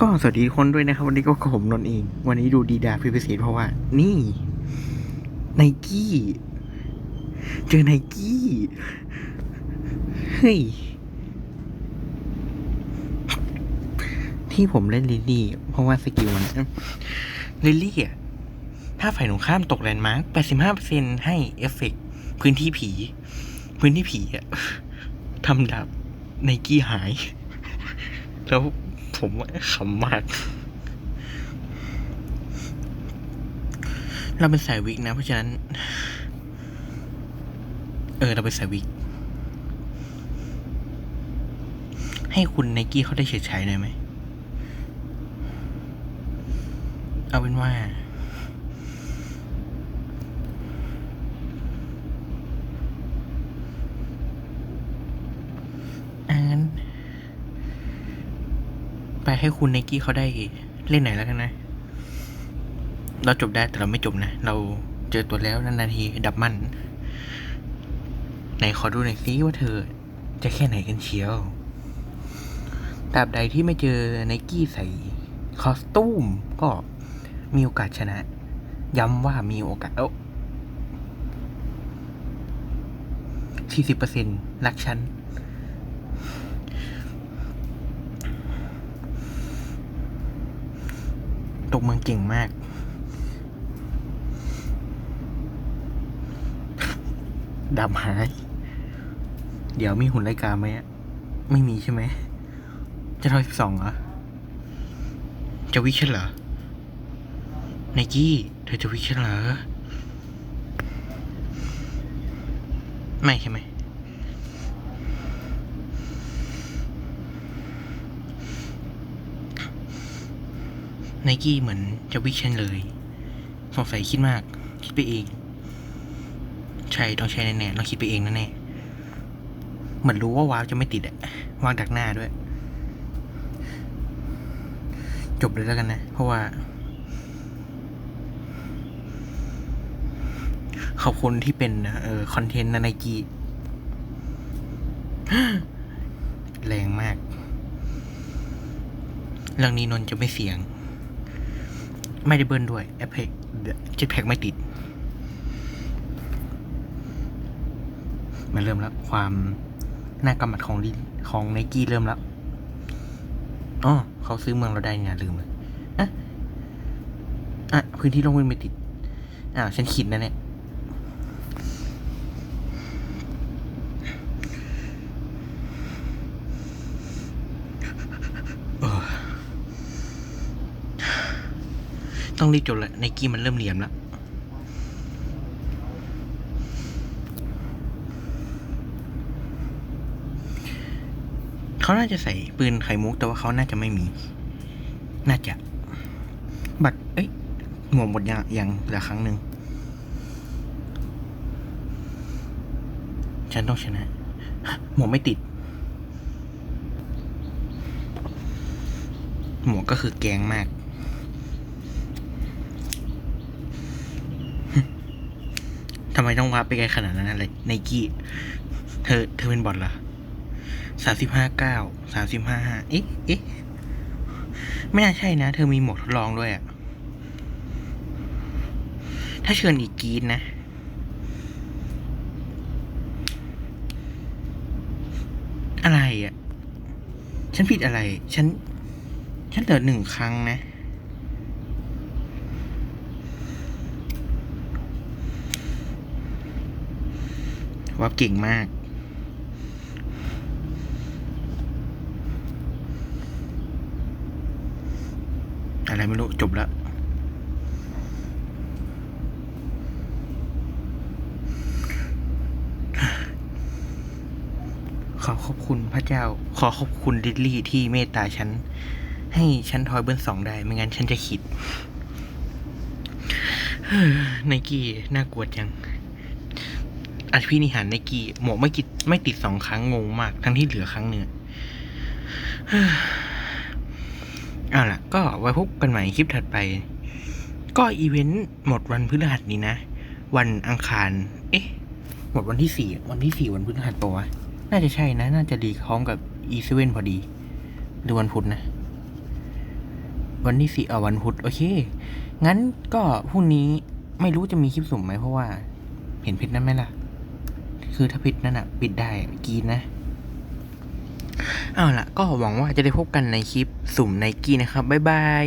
ก็สวัสดีคนด้วยนะครับ วันนี้ก็ผมนนเอง วันนี้ดูดีดาพิเศษเพราะว่า นี่ไนกี้ เจอไนกี้ เฮ้ย ที่ผมเล่นลิลลี่ เพราะว่าสกิลมันลิลลี่อะ ถ้าฝ่ายตรงข้ามตกแลนด์มาร์ค85%ให้เอฟเฟกต์พื้นที่ผี พื้นที่ผีอะทำดาบไนกี้หาย แล้ว ผมขำมาก เราเป็นสายวิกนะ เพราะฉะนั้น เออ เราเป็นสายวิก ให้คุณไนกี้เขาได้เฉิดฉายหน่อยไหม เอาเป็นว่างั้น ไปให้คุณไนกี้เขาได้เล่นไหนแล้วกันนะ เราจบได้แต่เราไม่จบนะ เราเจอตัวแล้วนาทีดับมัน ไหนขอดูหน่อยซิว่าเธอจะแค่ไหนกันเชียวตราบใดที่ไม่เจอไนกี้ใส่คอสตูมก็มีโอกาสชนะ ย้ำว่ามีโอกาสเอ้สี่สิบเปอร์เซ็นต์รักฉัน ตก เมืองเก่งมากดำหาย เดี๋ยวมีหุ่นไลกาไหมอะไม่มีใช่ไหม จะทอยสิบสองเหรอ จะวิกฉันเหรอไนกี้เธอจะวิกฉันเหรอ ไม่ใช่ไหม ไนกี้เหมือนจะวิกฉันเลยสงสัยคิดมาก คิดไปเอง ใช่ต้องใช้แน่ๆต้องคิดไปเองแน่ๆเหมือนรู้ว่าวาร์จะไม่ติดอะวางดักหน้าด้วย จบเลยแล้วกันนะ เพราะว่า ขอบคุณที่เป็นเอ่อคอนเทนต์นะไนกี้แรงมาก เรื่องนี้นน์จะไม่เสียง ไม่ได้เบิ้ลด้วยแอปเพกเจ็ตแพ็กไม่ติด มันเริ่มแล้ว ความน่ากำมัดของลิของไนกี้เริ่มแล้วอ๋อเขาซื้อเมืองเราได้เนี่ยลืมเลยอะอะพื้นที่ลงวิ่งไม่ติดอ้าวฉันคิดนะเนี่ยเออ ต้องรีบจบแล้วไนกี้มันเริ่มเหลี่ยมแล้วเขาน่าจะใส่ปืนไข่มุกแต่ว่าเขาน่าจะไม่มี น่าจะ บัตรเอ้ยหมวกหมดยังยังเหลือครั้งหนึ่งฉันต้องชนะ หมวกไม่ติด หมวกก็คือแกงมาก ทำไมต้องวาร์ปไปไกลขนาดนั้นอะไรไนกี้เธอ เธอเป็นบอทเหรอสามสิบห้าเก้าสามสิบห้าห้าเอ๊ะเอ๊ะไม่น่าใช่นะ เธอมีหมวกทดลองด้วยอะถ้าเชิญอีกกีดนะ อะไรอะฉันผิดอะไร ฉัน ฉันเหลือหนึ่งครั้งนะ ว่าเก่งมาก อะไรไม่รู้ จบแล้วขอขอบคุณพระเจ้า ขอขอบคุณดิลลี่ที่เมตตาฉัน ให้ฉันทอยเบิร์นสองได้ ไม่งั้นฉันจะขิดไนกี้น่ากลัวจัง อภินิหารไนกีหมวกไม่กิดไม่ติดสองครั้งงงมาก ทั้งที่เหลือครั้งหนึ่งเอาล่ะ ก็ไว้พบกันใหม่คลิปถัดไป ก็อีเวนต์หมดวันพฤหัสนี้นะ วันอังคาร เอ๊ะ หมดวันที่สี่วันที่สี่วันพฤหัสปะวะน่าจะใช่นะ น่าจะดีพร้อมกับอีเซเว่นพอดี หรือวันพุธนะ วันที่สี่เออวันพุธโอเค งั้นก็พรุ่งนี้ไม่รู้จะมีคลิปสุ่มไหมเพราะว่า เห็นเพชรนั้นไหมล่ะ คือถ้าปิดนั่นอะปิดได้กีนนะเอาล่ะ ก็หวังว่าจะได้พบกันในคลิปสุ่มไนกี้นะครับ บ๊ายบาย